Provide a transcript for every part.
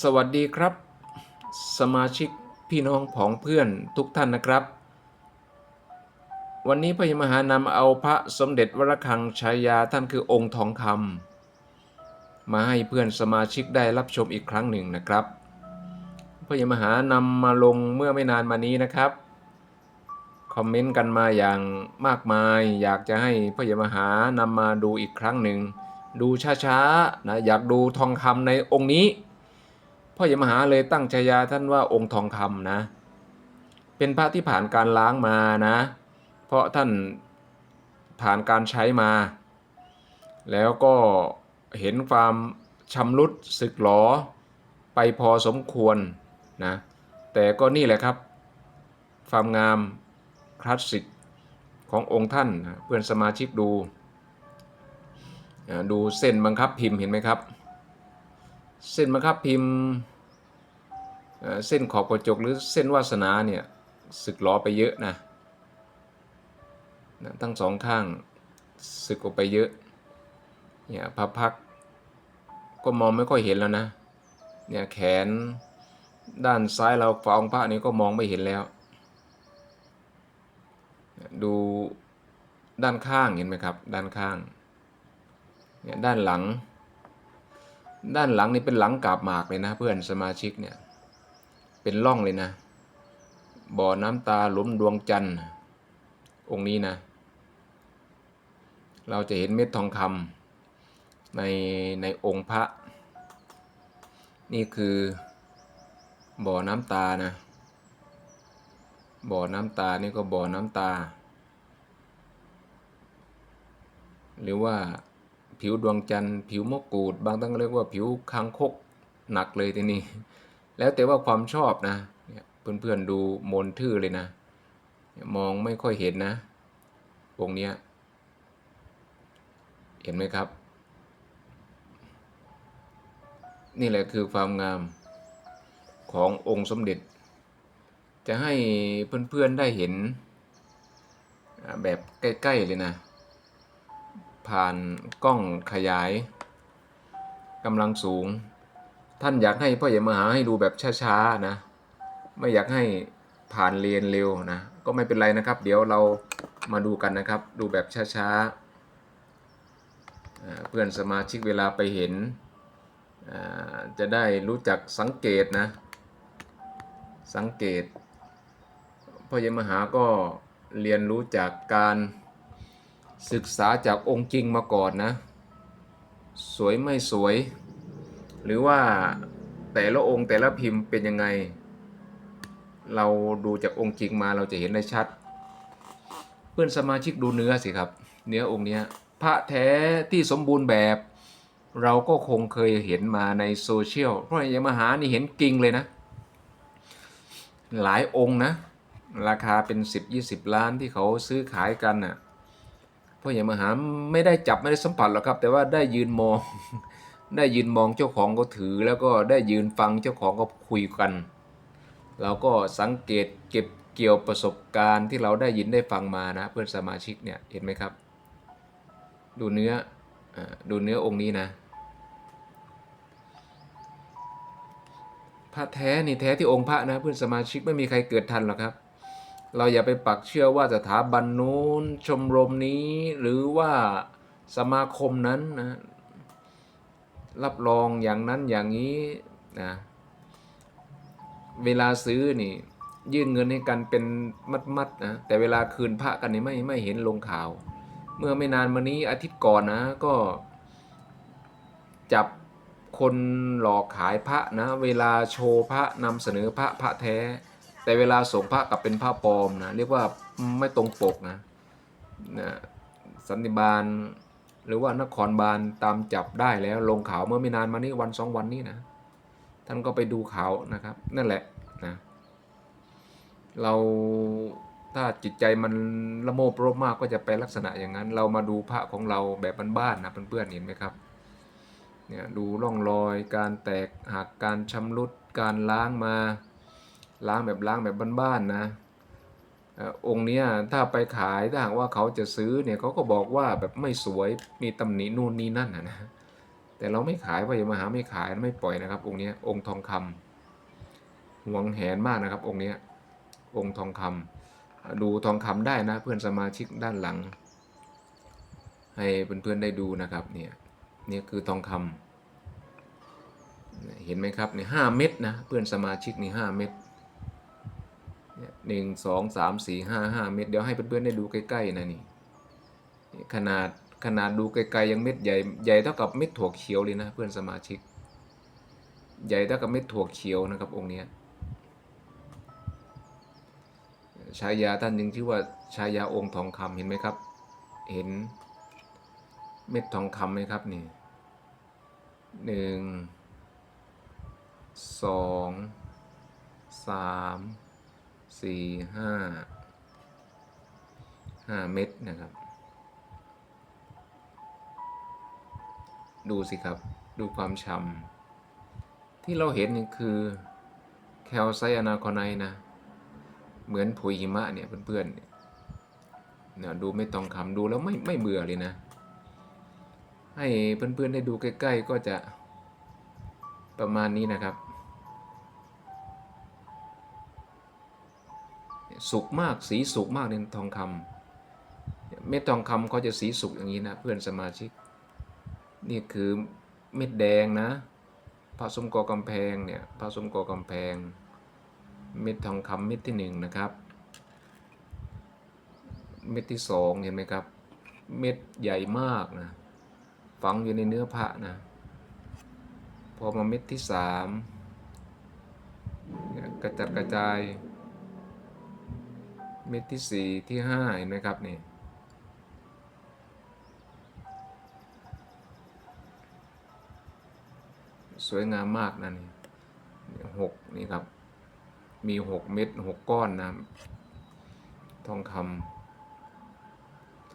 สวัสดีครับ สมาชิกพี่น้องผองเพื่อนทุกท่านนะครับ วันนี้พระยมหานำเอาพระสมเด็จวรคังชายาท่านคือองค์ทองคำมาให้เพื่อนสมาชิกได้รับชมอีกครั้งหนึ่งนะครับพระยมหานำมาลงเมื่อไม่นานมานี้นะครับ คอมเมนต์กันมาอย่างมากมาย อยากจะให้พระยมหานำมาดูอีกครั้งหนึ่ง ดูช้าๆนะอยากดูทองคำในองค์นี้ พ่อยมหาเลยตั้งฉายาท่านว่าองค์ทองคำนะ เป็นพระที่ผ่านการล้างมานะ เพราะท่านผ่านการใช้มา แล้วก็เห็นความชำรุดสึกหรอไปพอสมควรนะ แต่ก็นี่แหละครับ ความงามคลาสสิกขององค์ท่านนะเพื่อนสมาชิกดู ดูเส้นบังคับพิมพ์เห็นไหมครับ เส้นบังคับพิมพ์เส้นขอบกระจกหรือเส้นวาสนาเนี่ยสึกหลอไปเยอะนะนะทั้งสองข้างสึกออกไปเยอะเนี่ยพระพักก็มองไม่ค่อยเห็นแล้วนะเนี่ยแขนด้านซ้ายเราฟองพระนี่ก็มองไม่เห็นแล้ว ดูด้านข้างเห็นไหมครับ ด้านข้างเนี่ยด้านหลัง ด้านหลังนี่เป็นหลังกาบหมากเลยนะเพื่อนสมาชิกเนี่ย เป็นร่องเลยนะ บ่อน้ำตาหลุมดวงจันทร์ องค์นี้นะ เราจะเห็นเม็ดทองคำในในองค์พระ นี่คือบ่อน้ำตานะ บ่อน้ำตานี่ก็บ่อน้ำตา หรือว่า ผิวดวงจันทร์ผิวมะกรูด บางท่านก็เรียกว่าผิวคางคกหนักเลยทีนี้ แล้วแต่ว่าความชอบนะเพื่อนๆดูมนทื่อเลยนะ มองไม่ค่อยเห็นนะองค์เนี้ยเห็นไหมครับ นี่แหละคือความงามขององค์สมเด็จ จะให้เพื่อนๆได้เห็นแบบใกล้ ๆ เลยนะ ผ่านกล้องขยายกำลังสูง ท่านอยากให้พ่อใหญ่มหาให้ดูแบบช้าๆนะ ไม่อยากให้ผ่านเรียนเร็วนะ ก็ไม่เป็นไรนะครับ เดี๋ยวเรามาดูกันนะครับ ดูแบบช้าๆ เพื่อนสมาชิกเวลาไปเห็น จะได้รู้จักสังเกตนะ สังเกตพ่อใหญ่มหาก็เรียนรู้จากการ ศึกษาจากองค์จริงมาก่อนนะ สวยไม่สวย หรือว่าแต่ละองค์แต่ละพิมพ์เป็นยังไง เราดูจากองค์จริงมาเราจะเห็นได้ชัด เพื่อนสมาชิกดูเนื้อสิครับ เนื้อองค์เนี้ยพระแท้ที่สมบูรณ์แบบ เราก็คงเคยเห็นมาในโซเชียลเพราะอย่างมหานี่เห็นกิ่งเลยนะ หลายองค์นะ ราคาเป็น 10-20 ล้านที่เขาซื้อขายกันน่ะ พราะอย่างมหาไม่ได้จับไม่ได้สัมผัสหรอกครับ แต่ว่าได้ยืนมอง ได้ยืนมองเจ้าของก็ถือ แล้วก็ได้ยืนฟังเจ้าของก็คุยกัน เราก็สังเกตเก็บเกี่ยวประสบการณ์ที่เราได้ยินได้ฟังมานะ เพื่อนสมาชิกเนี่ยเห็นไหมครับ ดูเนื้ออดูเนื้อองค์นี้นะพระแท้นี่แท้ที่องค์พระนะเพื่อนสมาชิกไม่มีใครเกิดทันหรอกครับ เราอย่าไปปักเชื่อว่าสถาบันนู้นชมรมนี้หรือว่าสมาคมนั้นนะรับรองอย่างนั้นอย่างนี้นะเวลาซื้อนี่ ยื่นเงินให้กันเป็นมัดๆนะแต่เวลาคืนพระกันนี่ไม่ไม่เห็นลงข่าว เมื่อไม่นานมานี้อาทิตย์ก่อนนะ ก็ จับคนหลอกขายพระนะ เวลาโชว์พระนำเสนอพระพระแท้ แต่เวลาส่งพระกลับเป็นพระปลอมนะเรียกว่าไม่ตรงปกนะนะสันนิบาล หรือว่านครบาลตามจับได้แล้วลงข่าวเมื่อไม่นานมานี้วันสองวันนี้นะท่านก็ไปดูข่าวนะครับ นั่นแหละนะเราถ้าจิตใจมันละโมบโลภมากก็จะไปลักษณะอย่างนั้น เรามาดูพระของเราแบบบ้านๆนะเพื่อนๆเห็นไหมครับเนี่ยดูร่องรอยการแตกหักการชำรุดการล้างมา ล้างแบบล้างแบบบ้านๆนะองค์นี้ถ้าไปขายถ้าหากว่าเขาจะซื้อเนี่ยเขาก็บอกว่าแบบไม่สวยมีตำหนินู่นนี่นั่นนะแต่เราไม่ขายพระยามหาไม่ขายไม่ปล่อยนะครับ องค์นี้องค์ทองคำหวงแหนมากนะครับ องค์นี้องค์ทองคำดูทองคำได้นะเพื่อนสมาชิกด้านหลัง ให้เพื่อนๆได้ดูนะครับเนี่ยเนี่ยคือทองคำเห็นไหมครับเนี่ยห้าเม็ดนะเพื่อนสมาชิกนี่ห้าเม็ด หนึ่งสองสามสี่ห้าห้าเม็ดเดี๋ยวให้เพื่อนๆได้ดูใกล้ๆนะนี่ขนาดขนาดดูไกลๆยังเม็ดใหญ่ใหญ่เท่ากับเม็ดถั่วเขียวเลยนะเพื่อนสมาชิก ใหญ่เท่ากับเม็ดถั่วเขียวนะครับองค์นี้ยฉายาท่านยังชื่อว่าฉายาองค์ทองคำเห็นไหมครับ เห็นเม็ดทองคำไหมครับนี่หนึ่งสองสาม สี่ห้าห้าเม็ดนะครับ ดูสิครับดูความฉ่ำที่เราเห็นนี่คือแคลไซอนาคอไนนะ เหมือนผุยหิมะเนี่ยเพื่อนๆเนี่ยเนี่ยดูไม่ต้องคำดูแล้วไม่ไม่เบื่อเลยนะ ให้เพื่อนๆได้ดูใกล้ ๆ ก็จะประมาณนี้นะครับ สุกมากสีสุกมากในทองคำเม็ดทองคำเขาจะสีสุกอย่างนี้นะเพื่อนสมาชิก นี่คือเม็ดแดงนะผสมกอกำแพงเนี่ยผสมกอกำแพง เม็ดทองคำเม็ดที่หนึ่งนะครับ เม็ดที่สองเห็นไหมครับ เม็ดใหญ่มากนะฝังอยู่ในเนื้อพระนะพอมาเม็ดที่สามกระจัดกระจาย เม็ดที่สี่ที่ห้าเห็นไหมครับนี่สวยงามมากนะนี่หกนี่ครับ มีหกเม็ดหกก้อนนะทองค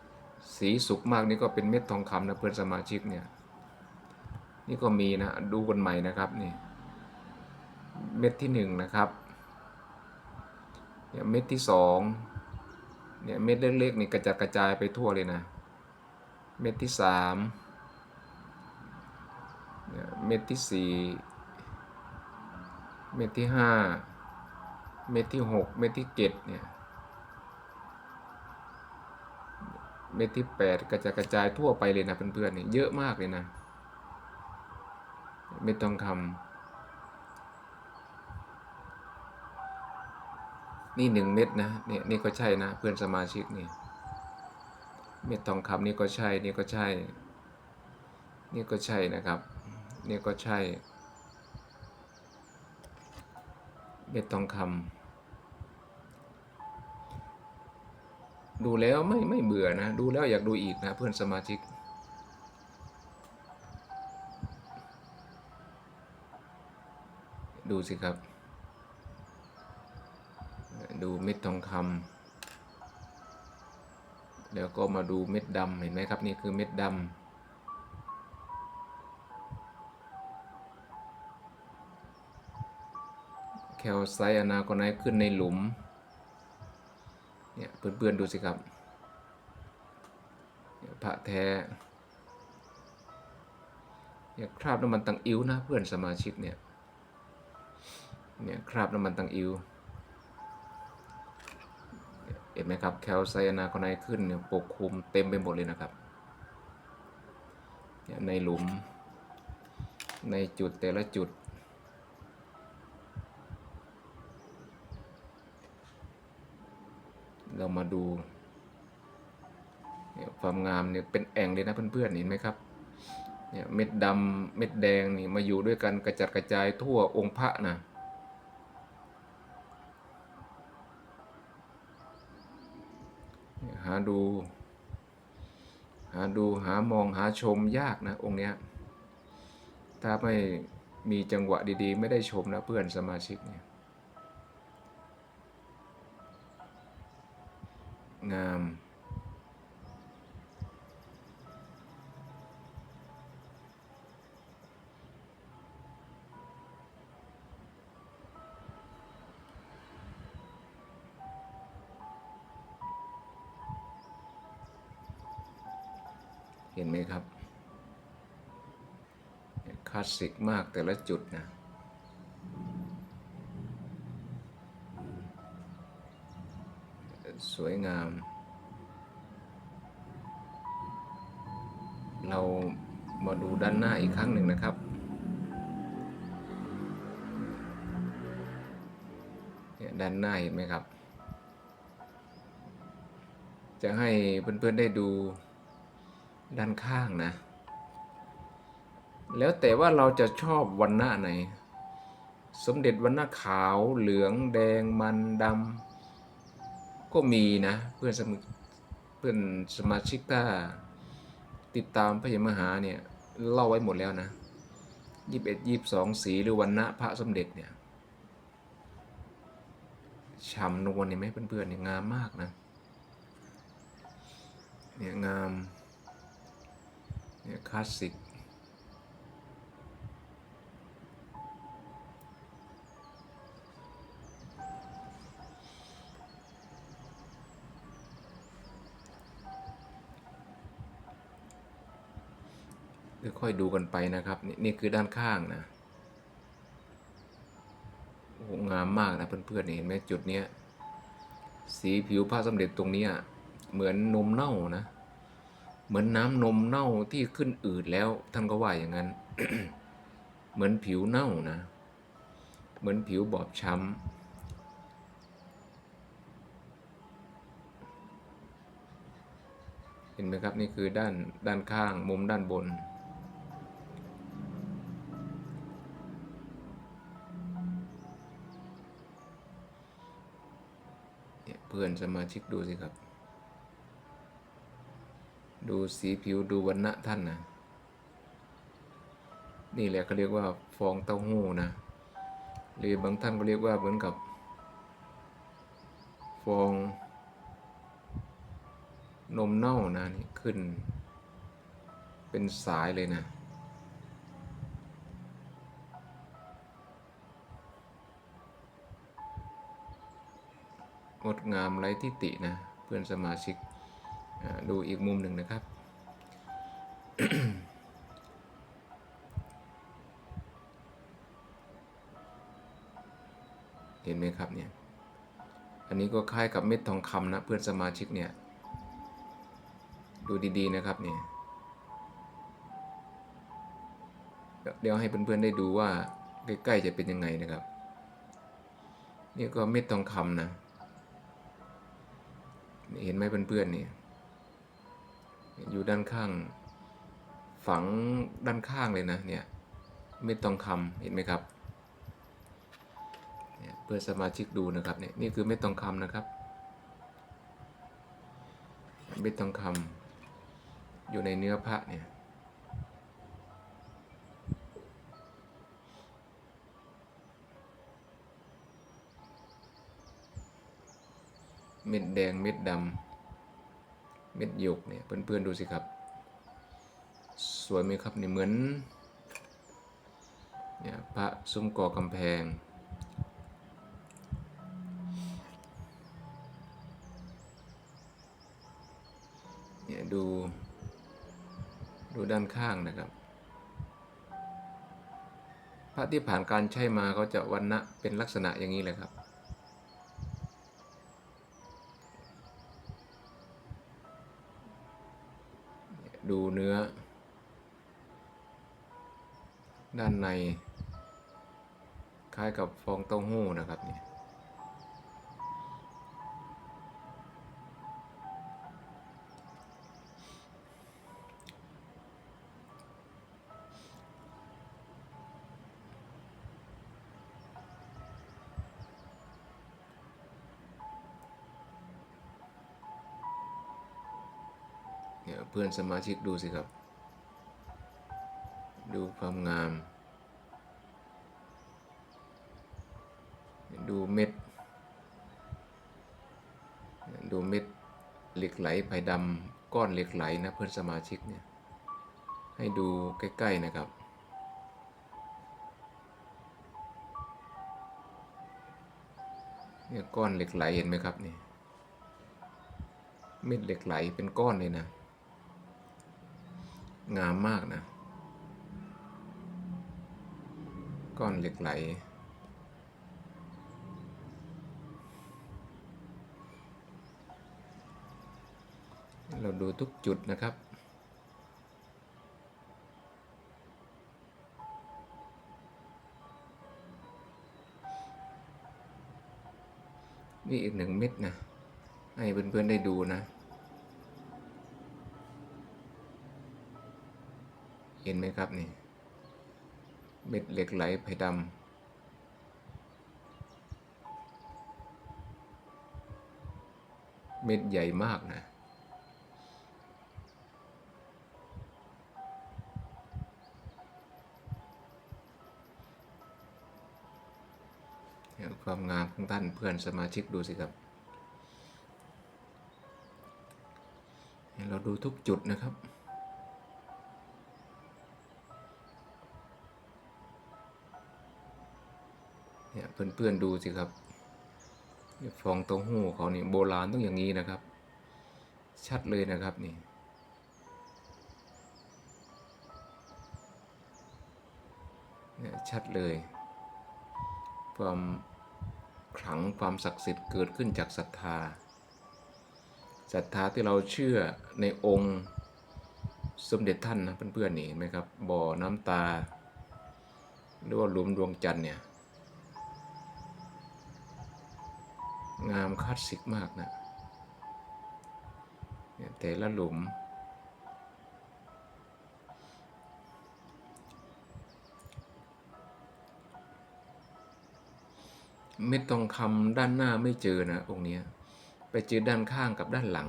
ำสีสุกมากนี่ก็เป็นเม็ดทองคำนะเพื่อนสมาชิกเนี่ย นี่ก็มีนะ ดูกันใหม่นะครับนี่ เม็ดที่หนึ่งนะครับ เนี่ยเม็ดที่สองเนี่ยเม็ดเล็กๆนี่กระจัดกระจายไปทั่วเลยนะ เม็ดที่สามเนี่ยเม็ดที่สี่เม็ดที่ห้าเม็ดที่หกเม็ดที่เจ็ดเนี่ยเม็ดที่แปดกระจายกระจายทั่วไปเลยนะเพื่อนๆเนี่ยเยอะมากเลยนะ เม็ดทองคำ นี่หนึ่งเม็ดนะเนี่ยนี่ก็ใช่นะเพื่อนสมาชิกนี่เม็ดทองคำนี่ก็ใช่นี่ก็ใช่ นี่ก็ใช่นะครับ นี่ก็ใช่ เม็ดทองคำดูแล้วไม่ไม่เบื่อนะ ดูแล้วอยากดูอีกนะเพื่อนสมาชิกดูสิครับ ดูเม็ดทองคำแล้วก็มาดูเม็ดดำเห็นไหมครับนี่คือเม็ดดำแคลไซต์อนาคอนไนขึ้นในหลุม เนี่ยเพื่อนๆดูสิครับพระแท้เนี่ยคราบน้ำมันตังอิ้วนะเพื่อนสมาชิกเนี่ยเนี่ยคราบน้ำมันตังอิว เห็นไหมครับแคลไซยานาคอนไนขึ้นเนี่ยปกคลุมเต็มไปหมดเลยนะครับเนี่ยในหลุม ในจุดแต่ละจุด เรามาดูความงามเนี่ยเป็นแอ่งเลยนะเพื่อนๆเห็นไหมครับเนี่ยเม็ดดำเม็ดแดงนี่มาอยู่ด้วยกันกระจัดกระจายทั่วองค์พระนะ หาดู หาดูหามองหาชมยากนะองค์เนี้ยถ้าไม่มีจังหวะดีๆ ไม่ได้ชมนะเพื่อนสมาชิกเนี่ยงาม เห็นไหมครับคลาสสิกมากแต่ละจุดนะสวยงาม เรามาดูด้านหน้าอีกครั้งหนึ่งนะครับเนี่ยด้านหน้าเห็นไหมครับ จะให้เพื่อนๆได้ดู ด้านข้างนะ แล้วแต่ว่าเราจะชอบวันหน้าไหน สมเด็จวันหน้าขาวเหลืองแดงมันดำก็มีนะ เพื่อนสมเพื่อนสมาชิกถ้าติดตามพระยมหาเนี่ยเล่าไว้หมดแล้วนะยี่สิบเอ็ดยี่สิบสองสีหรือวันณะพระสมเด็จเนี่ยฉ่ำนวลเห็นไหมเพื่อนๆเนี่ยงามมากนะเนี่ยงาม เนี่ยคลาสสิกค่อยดูกันไปนะครับนี่นี่คือด้านข้างนะโอ้งามมากนะเพื่อนๆเห็นไหมจุดเนี้ย สีผิวพระสมเด็จตรงนี้เหมือนนมเน่านะ เหมือนน้ำนมเน่าที่ขึ้นอืดแล้ว ท่านก็ว่าอย่างนั้น เหมือนผิวเน่านะ เหมือนผิวบอบช้ำเห็นไหมครับนี่คือด้านด้านข้างมุมด้านบนเพื่อนสมาชิกดูสิครับ ดูสีผิวดูวันณะท่านนะนี่แหละเขาเรียกว่าฟองเต้าหู้นะหรือบางท่านก็เรียกว่าเหมือนกับ ฟองนมเน่านะนี่ขึ้น เป็นสายเลยนะงดงามไร้ที่ตินะ เพื่อนสมาชิก ดูอีกมุมหนึ่งนะครับ เห็นไหมครับเนี่ย อันนี้ก็คล้ายกับเม็ดทองคำนะเพื่อนสมาชิกเนี่ย ดูดีๆนะครับเนี่ย เดี๋ยวให้เพื่อนๆได้ดูว่าใกล้ๆจะเป็นยังไงนะครับ นี่ก็เม็ดทองคำนะ เห็นไหมเพื่อนๆเนี่ย อยู่ด้านข้าง ฝังด้านข้างเลยนะเนี่ยเม็ดทองคำเห็นไหมครับเนี่ยเพื่อสมาชิกดูนะครับเนี่ยนี่คือเม็ดทองคำนะครับ เม็ดทองคำอยู่ในเนื้อพระเนี่ยเม็ดแดงเม็ดดำ เม็ดหยกเนี่ยเพื่อนๆดูสิครับ สวยไหมครับนี่เหมือนเนี่ยพระซุ้มก่อกำแพง เนี่ยดู ดูด้านข้างนะครับ พระที่ผ่านการใช้มาเขาจะวันณะเป็นลักษณะอย่างนี้เลยครับ ดูเนื้อ ด้านใน คล้ายกับฟองเต้าหู้นะครับเนี่ย เนี่ยเพื่อนสมาชิกดูสิครับ ดูความงาม ดูเม็ด ดูเม็ดเหล็กไหลไผ่ดำก้อนเหล็กไหลนะเพื่อนสมาชิกเนี่ยให้ดูใกล้ ๆ นะครับ เนี่ยก้อนเหล็กไหลเห็นไหมครับนี่เม็ดเหล็กไหลเป็นก้อนเลยนะ งามมากนะ ก้อนเหล็กไหล เราดูทุกจุดนะครับนี่อีกหนึ่งเม็ดนะ ให้เพื่อนๆได้ดูนะ ห็นไหมครับนี่ เม็ดเหล็กไหลไผ่ดำเม็ดใหญ่มากนะ ความงามของท่านเพื่อนสมาชิกดูสิครับให้เราดูทุกจุดนะครับ เพื่อนๆดูสิครับฟองเต้าหู้เขานี่โบราณต้องอย่างนี้นะครับ ชัดเลยนะครับนี่เนี่ยชัดเลย ความขลังความศักดิ์สิทธิ์เกิดขึ้นจากศรัทธาศรัทธาที่เราเชื่อในองค์สมเด็จท่านนะเพื่อนๆนี่เห็นไหมครับบ่อน้ำตาหรือว่าหลุมดวงจันทร์เนี่ย งามคลาสสิกมากนะเนี่ยแต่ละหลุม เม็ดทองคำด้านหน้าไม่เจอนะองค์นี้ไปเจอด้านข้างกับด้านหลัง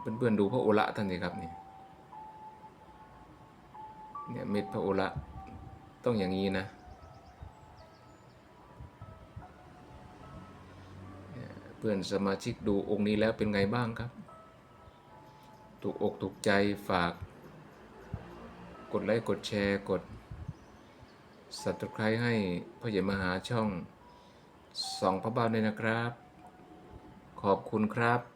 เพื่อนๆดูพระโอระท่านสิครับนี่เนี่ยเม็ดพระโอระต้องอย่างนี้นะ พื่อนสมาชิกดูองค์นี้แล้วเป็นไงบ้างครับ ถูกอกถูกใจฝาก กดไลค์กดแชร์กดสับสไครให้พ่อใหญ่มหาช่องสองพระบาทเลยนะครับ ขอบคุณครับ